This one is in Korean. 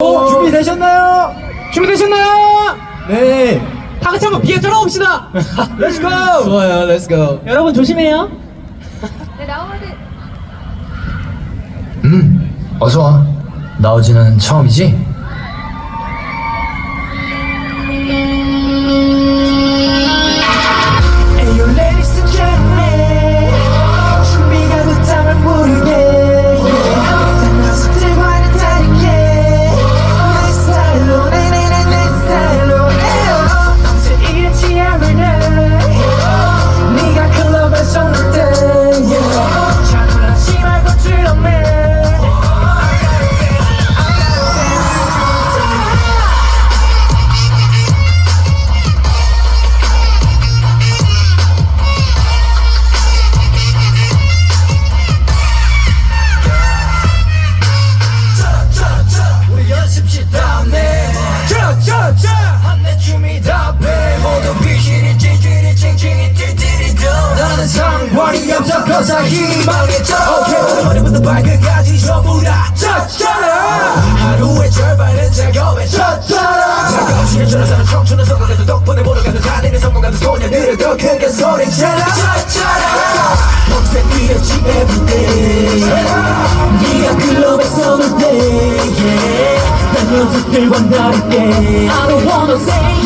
어, 준비되셨나요? 준비되셨나요? 네. 다 같이 한번 비에 쫄아봅시다. Let's go. 좋아요, let's go. 여러분 조심해요. 네, 나오면은 음, 어서 와. 나오지는 처음이지? I 희망했죠. 오케이 머리부터 발끝까지 전부 다 짜짜라 하루의 절반은 작업에 짜짜라 작업실에 줄어서는 청춘은 성공해도 덕분에 모두가도 달리는 성공하는 소녀들을 더 크게 소리쳐라. 짜짜라 평생 이랬지 everyday 네가 클럽에서 놀 때, yeah. 난 녀석들과 다르게. I don't wanna say